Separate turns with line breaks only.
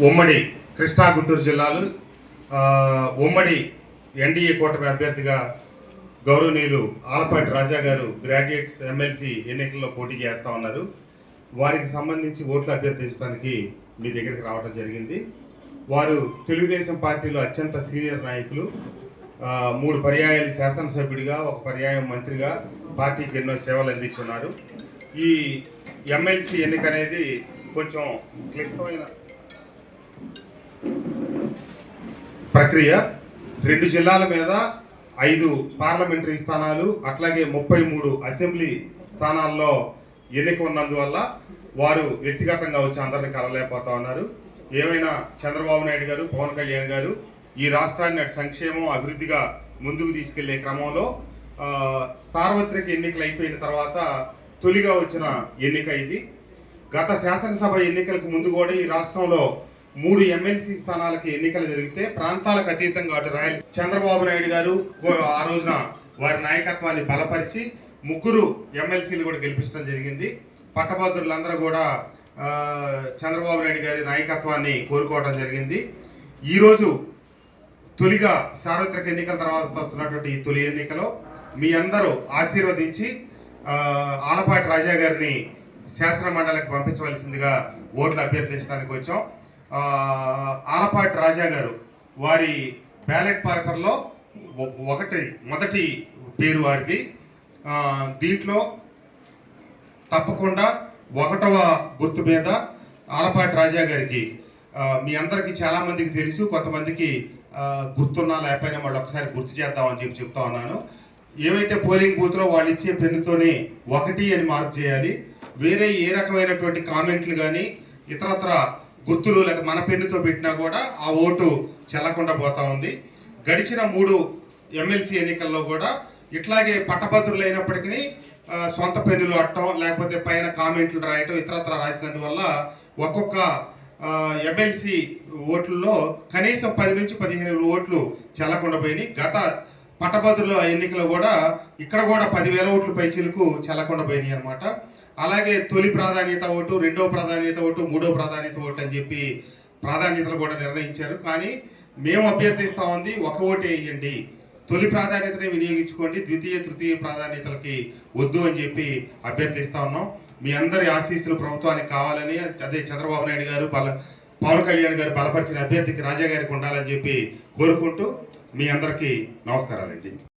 ఉమ్మడి కృష్ణా గుంటూరు జిల్లాలు ఉమ్మడి ఎన్డీఏ కూటమి అభ్యర్థిగా గౌరవనీయులు ఆలపాటి రాజా గారు గ్రాడ్యుయేట్స్ ఎమ్మెల్సీ ఎన్నికల్లో పోటీ చేస్తా ఉన్నారు. వారికి సంబంధించి ఓట్లు అభ్యర్థించడానికి మీ దగ్గరికి రావడం జరిగింది. వారు తెలుగుదేశం పార్టీలో అత్యంత సీనియర్ నాయకులు. మూడు పర్యాయాలు శాసనసభ్యుడిగా ఒక పర్యాయం మంత్రిగా పార్టీకి ఎన్నో సేవలు అందించున్నారు. ఈ ఎమ్మెల్సీ ఎన్నిక అనేది కొంచెం క్లిష్టమైన ప్రక్రియ రెండు జిల్లాల మీద ఐదు పార్లమెంటరీ స్థానాలు అట్లాగే ముప్పై మూడు అసెంబ్లీ స్థానాల్లో ఎన్నిక ఉన్నందువల్ల వారు వ్యక్తిగతంగా వచ్చి అందరిని కలలేకపోతా ఉన్నారు. ఏమైనా చంద్రబాబు నాయుడు గారు పవన్ కళ్యాణ్ గారు ఈ రాష్ట్రాన్ని అటు సంక్షేమం అభివృద్ధిగా ముందుకు తీసుకెళ్ళే క్రమంలో సార్వత్రిక ఎన్నికలు అయిపోయిన తర్వాత తొలిగా వచ్చిన ఎన్నిక ఇది. గత శాసనసభ ఎన్నికలకు ముందు కూడా ఈ రాష్ట్రంలో మూడు ఎమ్మెల్సీ స్థానాలకు ఎన్నికలు జరిగితే ప్రాంతాలకు అతీతంగా అటు రాయల చంద్రబాబు నాయుడు గారు ఆ రోజున వారి నాయకత్వాన్ని బలపరిచి ముగ్గురు ఎమ్మెల్సీలు కూడా గెలిపించడం జరిగింది. పట్టభద్రులందరూ కూడా చంద్రబాబు నాయుడు గారి నాయకత్వాన్ని కోరుకోవడం జరిగింది. ఈరోజు తొలిగా సార్వత్రిక ఎన్నికల తర్వాత వస్తున్నటువంటి ఈ తొలి ఎన్నికలో మీ అందరూ ఆశీర్వదించి ఆలపాటి రాజా గారిని శాసన మండలికి పంపించవలసిందిగా ఓట్లు అభ్యర్థించడానికి వచ్చాం. ఆలపాటి రాజా గారు వారి బ్యాలెట్ పేపర్లో ఒకటి మొదటి పేరు వారిది. దీంట్లో తప్పకుండా ఒకటవ గుర్తు మీద ఆలపాటి రాజా గారికి మీ అందరికీ చాలామందికి తెలుసు కొంతమందికి గుర్తున్నా లేకపోయినా వాళ్ళు ఒకసారి గుర్తు చేద్దామని చెప్పి చెప్తా ఉన్నాను. ఏవైతే పోలింగ్ బూత్లో వాళ్ళు ఇచ్చే పెన్నుతోనే ఒకటి అని మార్క్ చేయాలి. వేరే ఏ రకమైనటువంటి కామెంట్లు కానీ ఇతరత్ర గుర్తులు లేక మన పెన్నుతో పెట్టినా కూడా ఆ ఓటు చెల్లకుండా పోతా ఉంది. గడిచిన మూడు ఎమ్మెల్సీ ఎన్నికల్లో కూడా ఇట్లాగే పట్టభద్రులు అయినప్పటికీ సొంత పెన్నులు అట్టడం లేకపోతే పైన కామెంట్లు రాయటం ఇతరత్ర రాసినందువల్ల ఒక్కొక్క ఎమ్మెల్సీ ఓట్లలో కనీసం పది నుంచి పదిహేను ఓట్లు చెల్లకుండా పోయినాయి. గత పట్టభద్రుల ఎన్నికలో కూడా ఇక్కడ కూడా పదివేల ఓట్లు పైచీలకు చల్లకుండా పోయినాయి అనమాట అలాగే తొలి ప్రాధాన్యత ఓటు రెండో ప్రాధాన్యత ఓటు మూడో ప్రాధాన్యత ఓటు అని చెప్పి ప్రాధాన్యతలు కూడా నిర్ణయించారు. కానీ మేము అభ్యర్థిస్తా ఉంది ఒక ఓటే వేయండి. తొలి ప్రాధాన్యతని వినియోగించుకోండి ద్వితీయ తృతీయ ప్రాధాన్యతలకి వద్దు అని చెప్పి అభ్యర్థిస్తా ఉన్నాం. మీ అందరి ఆశీస్సులు ప్రభుత్వానికి కావాలని అదే చంద్రబాబు నాయుడు గారు బల పవన్ కళ్యాణ్ గారు బలపరిచిన అభ్యర్థికి రాజా గారికి ఉండాలని చెప్పి కోరుకుంటూ మీ అందరికీ నమస్కారాలండి.